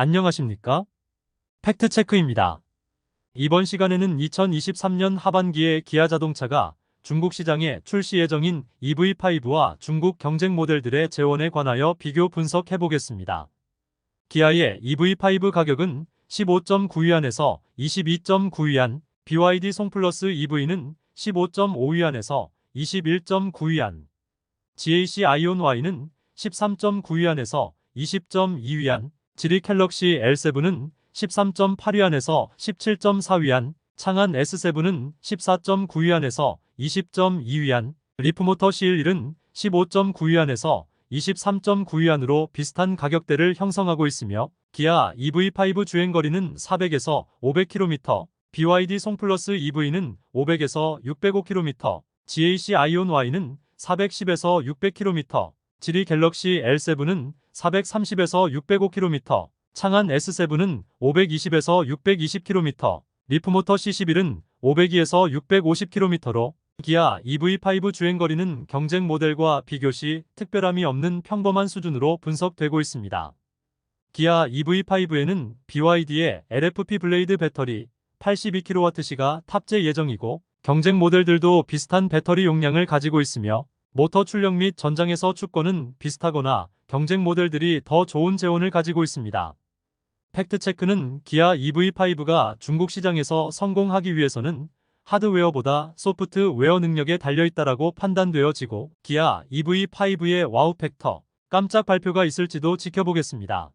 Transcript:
안녕하십니까? 팩트체크입니다. 이번 시간에는 2023년 하반기에 기아 자동차가 중국 시장에 출시 예정인 EV5와 중국 경쟁 모델들의 재원에 관하여 비교 분석해 보겠습니다. 기아의 EV5 가격은 15.9위안에서 22.9위안, BYD 송플러스 EV는 15.5위안에서 21.9위안, GAC 아이온 Y는 13.9위안에서 20.2위안, 지리 갤럭시 L7은 13.8위안에서 17.4위안, 창안 S7은 14.9위안에서 20.2위안, 리프모터 CL1은 15.9위안에서 23.9위안으로 비슷한 가격대를 형성하고 있으며 기아 EV5 주행거리는 400에서 500km, BYD 송플러스 EV는 500에서 605km, GAC 아이온 Y는 410에서 600km, 지리 갤럭시 L7은 430에서 605km, 창안 S7은 520에서 620km, 리프모터 C11은 502에서 650km로 기아 EV5 주행거리는 경쟁 모델과 비교 시 특별함이 없는 평범한 수준으로 분석되고 있습니다. 기아 EV5에는 BYD의 LFP 블레이드 배터리 82kWh가 탑재 예정이고 경쟁 모델들도 비슷한 배터리 용량을 가지고 있으며 모터 출력 및 전장에서 축권은 비슷하거나 경쟁 모델들이 더 좋은 재원을 가지고 있습니다. 팩트체크는 기아 EV5가 중국 시장에서 성공하기 위해서는 하드웨어보다 소프트웨어 능력에 달려있다라고 판단되어지고 기아 EV5의 와우 팩터 깜짝 발표가 있을지도 지켜보겠습니다.